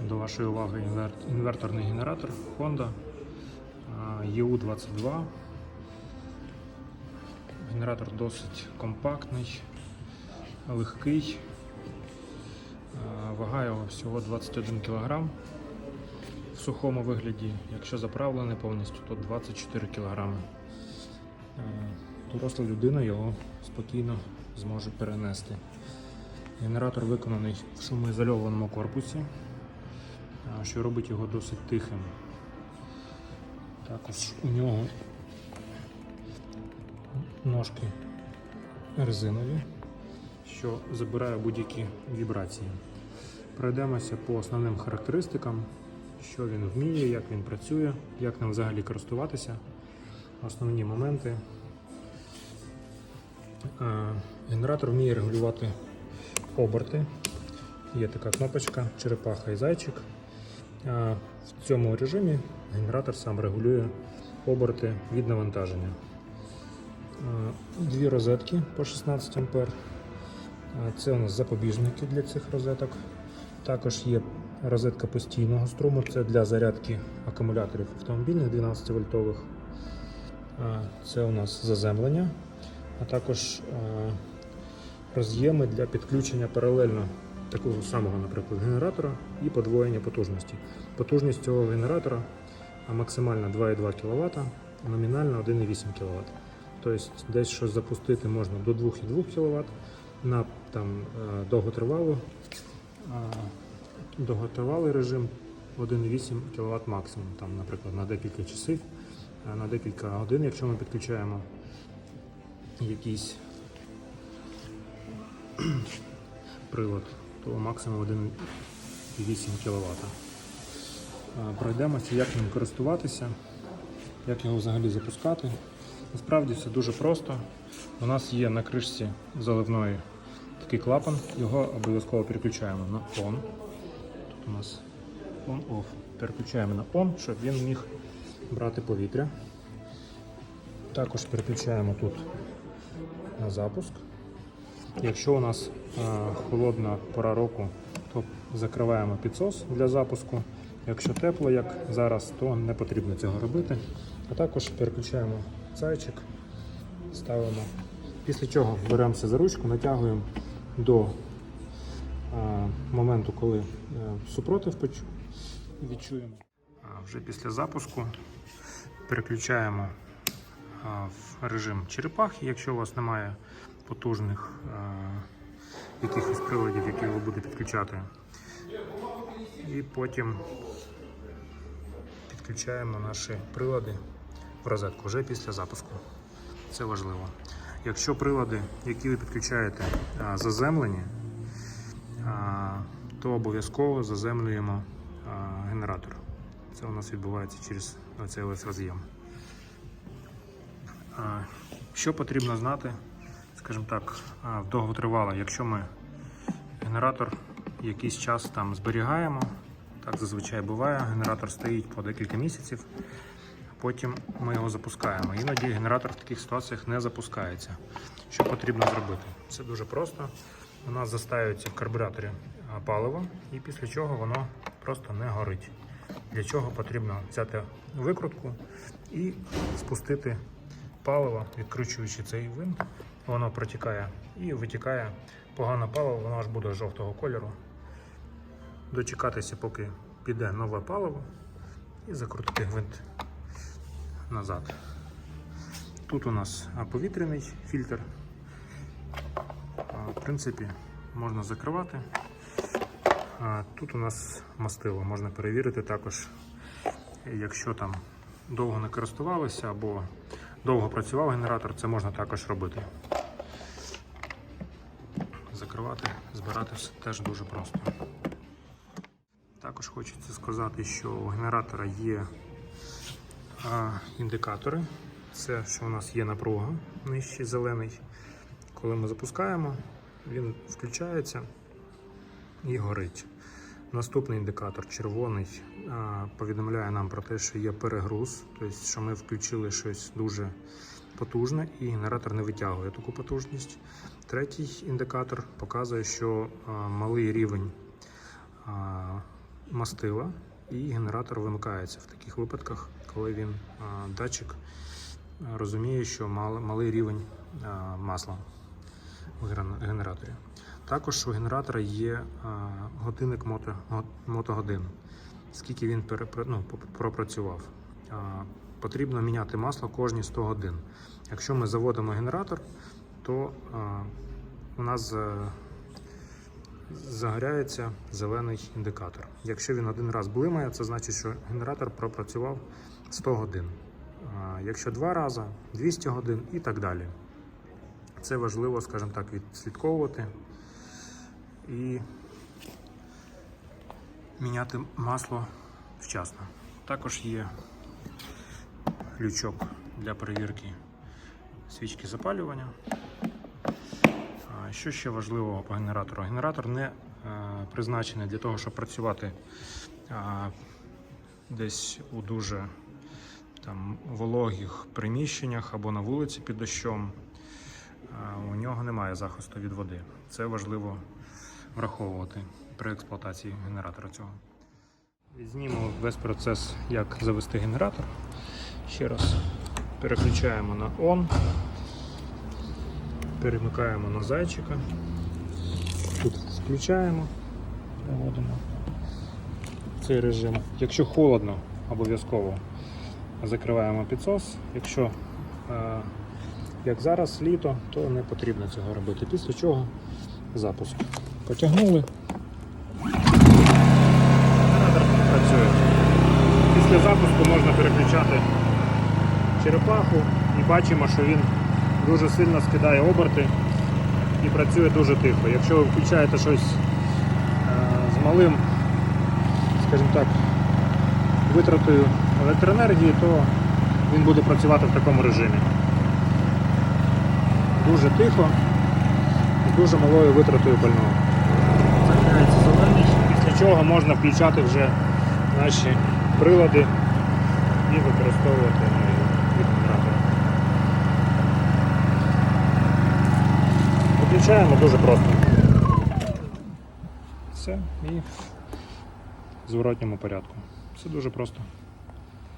До вашої уваги інверторний генератор Honda EU22. Генератор досить компактний, легкий. Вага його всього 21 кг. В сухому вигляді, якщо заправлений повністю, то 24 кг. Доросла людина його спокійно зможе перенести. Генератор виконаний в шумоізольованому корпусі, що робить його досить тихим. Також у нього ножки резинові, що забирає будь-які вібрації. Пройдемося по основним характеристикам, що він вміє, як він працює, як ним взагалі користуватися. Основні моменти. Е, Генератор вміє регулювати оберти. Є така кнопочка черепаха і зайчик. В цьому режимі генератор сам регулює оберти від навантаження. Дві розетки по 16 А. Це у нас запобіжники для цих розеток. Також є розетка постійного струму, це для зарядки акумуляторів автомобільних 12 вольтових. Це у нас заземлення, а також роз'єми для підключення паралельно такого самого, наприклад, генератора і подвоєння потужності. Потужність цього генератора а, максимальна 2,2 кВт, номінальна 1,8 кВт. Тобто десь щось запустити можна до 2,2 кВт на там, е, довготривалу, е, довготривалий режим 1,8 кВт максимум, там, наприклад, на декілька часів, е, на декілька годин, якщо ми підключаємо якийсь прилад, то максимум 1,8 кВт. Пройдемося, як ним користуватися, як його взагалі запускати. Насправді все дуже просто. У нас є на кришці заливної такий клапан, його обов'язково переключаємо на on. Тут у нас on-off. Переключаємо на on, щоб він міг брати повітря. Також переключаємо тут на запуск. Якщо у нас е, холодна пора року, то закриваємо підсос для запуску. Якщо тепло, як зараз, то не потрібно цього робити. А також переключаємо зайчик, ставимо. Після чого беремося за ручку, натягуємо до е, моменту, коли е, супротив відчуємо. Вже після запуску переключаємо в режим черепахи, якщо у вас немає потужних якихось приладів, які ви будете підключати. І потім підключаємо наші прилади в розетку вже після запуску. Це важливо. Якщо прилади, які ви підключаєте, заземлені, то обов'язково заземлюємо генератор. Це у нас відбувається через оцей ось роз'єм. Що потрібно знати, скажімо так, а, в якщо ми генератор якийсь час там зберігаємо, так зазвичай буває, генератор стоїть по декілька місяців, потім ми його запускаємо. Іноді генератор в таких ситуаціях не запускається. Що потрібно зробити? Це дуже просто. У нас застаюється в карбюраторі паливо, і після чого воно просто не горить. Для чого потрібно взяти викрутку і спустити паливо, відкручуючи цей винт, воно протікає і витікає погане паливо, воно аж буде жовтого кольору. Дочекатися, поки піде нове паливо, і закрутити гвинт назад. Тут у нас повітряний фільтр. В принципі, можна закривати. Тут у нас мастило, можна перевірити також, якщо там довго не користувалися або довго працював генератор, це можна також робити. Закривати, збирати все теж дуже просто. Також хочеться сказати, що у генератора є індикатори. Це що у нас є напруга нижчий зелений. Коли ми запускаємо, він включається і горить. Наступний індикатор червоний повідомляє нам про те, що є перегруз, тобто, що ми включили щось дуже потужне і генератор не витягує таку потужність. Третій індикатор показує, що малий рівень мастила, і генератор вимикається в таких випадках, коли він датчик розуміє, що малий рівень масла в генераторі. Також у генератора є годинник мото, мотогодин, скільки він ну, пропрацював. Потрібно міняти масло кожні 100 годин. Якщо ми заводимо генератор, то у нас е, загоряється зелений індикатор. Якщо він один раз блимає, це значить, що генератор пропрацював 100 годин. Якщо два рази 200 годин і так далі. Це важливо, скажімо так, відслідковувати і міняти масло вчасно. Також є лючок для перевірки свічки запалювання. Що ще важливого по генератору? Генератор не е, призначений для того, щоб працювати десь у дуже там, вологих приміщеннях або на вулиці під дощом. У нього немає захисту від води. Це важливо враховувати при експлуатації генератора цього. Знімемо весь процес, як завести генератор. Ще раз переключаємо на ON. Перемикаємо на зайчика. Тут включаємо, переводимо цей режим. Якщо холодно, обов'язково закриваємо підсос. Якщо, е, як зараз, літо, то не потрібно цього робити. Після чого запуск. Потягнули. Генератор працює. Після запуску можна переключати черепаху і бачимо, що він дуже сильно скидає оберти і працює дуже тихо. Якщо ви включаєте щось е, з малим, скажімо так, витратою електроенергії, то він буде працювати в такому режимі. Дуже тихо і дуже малою витратою пального. Загоряється зелений, після чого можна включати вже наші прилади і використовувати від генератора. Дуже просто. Все і в зворотньому порядку. Все дуже просто.